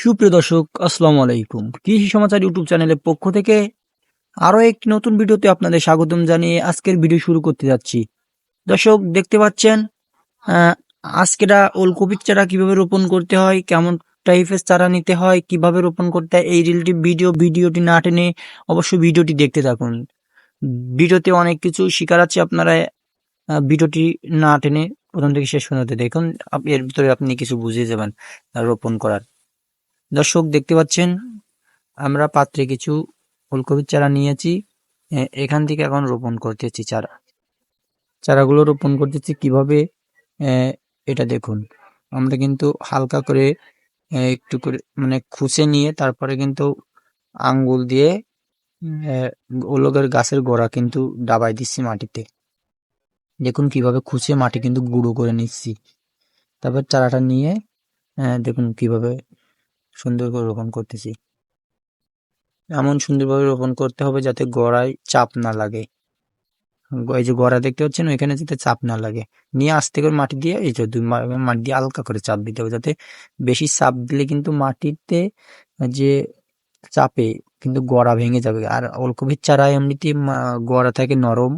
সুপ্রিয় দর্শক, আসসালামু আলাইকুম। কৃষি সমাচার ইউটিউব চ্যানেলের পক্ষ থেকে আরও একটি নতুন ভিডিওতে আপনাদের স্বাগতম জানিয়ে আজকের ভিডিও শুরু করতে যাচ্ছি। দর্শক, দেখতে পাচ্ছেন আজকেরা ওলকপির চারা কীভাবে রোপণ করতে হয়, কেমন টাইপের চারা নিতে হয়, কীভাবে রোপণ করতে হয়, এই রিলটি ভিডিও ভিডিওটি না টেনে অবশ্যই ভিডিওটি দেখতে থাকুন। ভিডিওতে অনেক কিছু শিকার আছে, আপনারা ভিডিওটি না টেনে প্রথম থেকে শেষ পর্যন্ত দেখুন এর ভিতরে আপনি কিছু বুঝিয়ে যাবেন, রোপণ করার। দর্শক দেখতে পাচ্ছেন, আমরা পাত্রে কিছু ফুলকপির চারা নিয়েছি। এখান থেকে এখন রোপণ করতেছি চারা। চারাগুলো রোপণ করতেছি কীভাবে? এটা দেখুন। আমরা কিন্তু হালকা করে একটু করে মানে খুঁচে নিয়ে তারপরে কিন্তু আঙ্গুল দিয়ে ওলগের গাছের গোড়া কিন্তু ডাবাই দিচ্ছি মাটিতে। দেখুন কীভাবে খুঁচে মাটি কিন্তু গুঁড়ো করে নিচ্ছি। তারপর চারাটা নিয়ে দেখুন কীভাবে সুন্দর করে রোপণ করতেছি। এমন সুন্দরভাবে রোপণ করতে হবে যাতে গোড়ায় চাপ না লাগে। এই যে গোড়া দেখতে পাচ্ছেন, ওইখানে যাতে চাপ না লাগে। নিয়ে আস্তে করে মাটি দিয়ে এই যে দুই মাটি দিয়ে হালকা করে চাপ দিতে হবে যাতে বেশি চাপ দিলে কিন্তু মাটিতে যে চাপে কিন্তু গোড়া ভেঙে যাবে। আর ওলকপির চারা এমনিতে গোড়া থাকে নরম।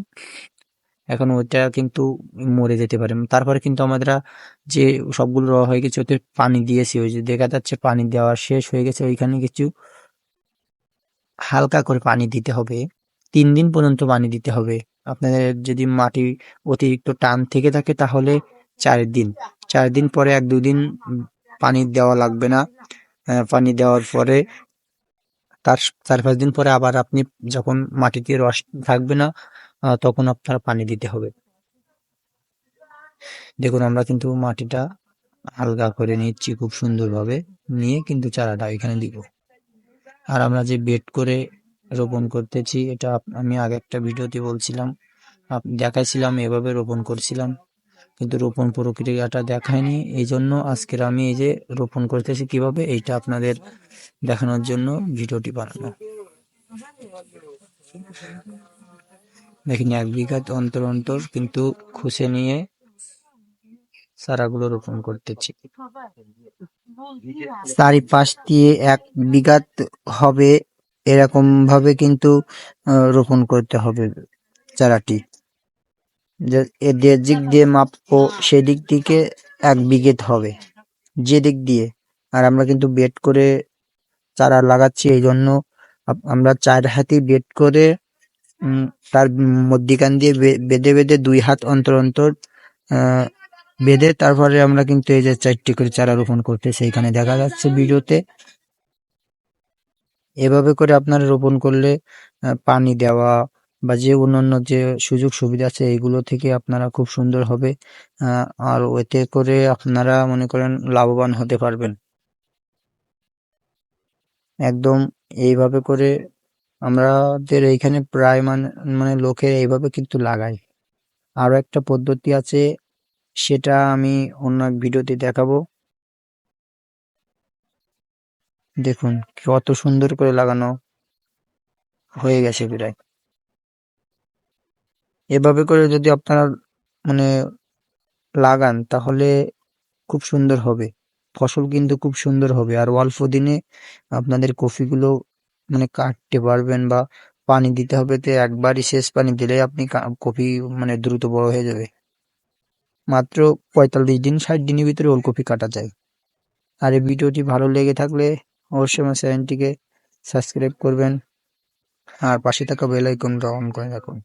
এখন ওইটা কিন্তু মরে যেতে পারে। তারপরে কিন্তু আমরা যে সবগুলো র হয়ে গেছে, ওতে পানি দিয়েছি। ওই যে দেখা যাচ্ছে পানি দেওয়া শেষ হয়ে গেছে। ওইখানে কিছু হালকা করে পানি দিতে হবে। তিন দিন পর্যন্ত পানি দিতে হবে। আপনাদের যদি মাটি অতিরিক্ত টান থেকে থাকে তাহলে চার দিন। চার দিন পরে এক দুদিন পানি দেওয়া লাগবে না। পানি দেওয়ার পরে তার, চার পাঁচ দিন পরে আবার আপনি যখন মাটিতে রস থাকবে না তখন আপনার পানি দিতে হবে। দেখুন, আমরা কিন্তু মাটিটা হালকা করে নিচ্ছি খুব সুন্দরভাবে। নিয়ে কিন্তু চারাটা এখানে দিব। আর আমরা যে বেড করে রোপণ করতেছি, এটা আমি আগে একটা ভিডিওতে বলছিলাম। দেখাইছিলাম, এভাবে রোপণ করছিলাম। কিন্তু রোপণ প্রক্রিয়াটা দেখায়নি। এই জন্য আজকের আমি এই যে রোপণ করতেছি কীভাবে, এইটা আপনাদের দেখানোর জন্য ভিডিওটি বানানো দেখেন, এক বিঘা অন্তর অন্তর কিন্তু খুশে নিয়ে চারাগুলো রোপণ করতেছি। চারিপাশ দিয়ে এক বিঘাত হবে, এরকম ভাবে কিন্তু রোপণ করতে হবে চারাটি। যে দিক দিয়ে মাপবো, সেদিক থেকে এক বিঘেত হবে যে দিক দিয়ে। আর আমরা কিন্তু বেড করে চারা লাগাচ্ছি এই জন্য আমরা চার হাতি বেড করে তার মধ্যিখান দিয়ে বেঁধে বেঁধে দুই হাত অন্তর অন্তর বেঁধে তারপরে আমরা কিন্তু এই যে চারটি করে চারা রোপণ করতেছি এখানে দেখা যাচ্ছে ভিডিওতে। এভাবে করে আপনারা রোপণ করলে পানি দেওয়া বা যে অন্যান্য যে সুযোগ সুবিধা আছে এগুলো থেকে আপনারা খুব সুন্দর হবে আর এতে করে আপনারা মনে করেন লাভবান হতে পারবেন। একদম এইভাবে করে আমাদের এইখানে প্রায় মানে মানে লোকে এইভাবে কিন্তু লাগায়। আরও একটা পদ্ধতি আছে, সেটা আমি অন্য এক ভিডিওতে দেখাবো। দেখুন, কত সুন্দর করে লাগানো হয়ে গেছে প্রায়। এভাবে করে যদি আপনারা মানে লাগান, তাহলে খুব সুন্দর হবে। ফসল কিন্তু খুব সুন্দর হবে। আর অল্প দিনে আপনাদের কফিগুলো মানে কাটতে পারবেন বা পানি দিতে হবে তো একবারই শেষ পানি দিলে আপনি কপি মানে দ্রুত বড় হয়ে যাবে। মাত্র পঁয়তাল্লিশ দিন, ষাট দিনের ভিতরে ওলকপি কাটা যায়। আর এই ভিডিওটি ভালো লেগে থাকলে অবশ্যই আমার চ্যানেলটিকে সাবস্ক্রাইব করবেন। আর পাশে থাকা বেল আইকনটা অন করে রাখুন।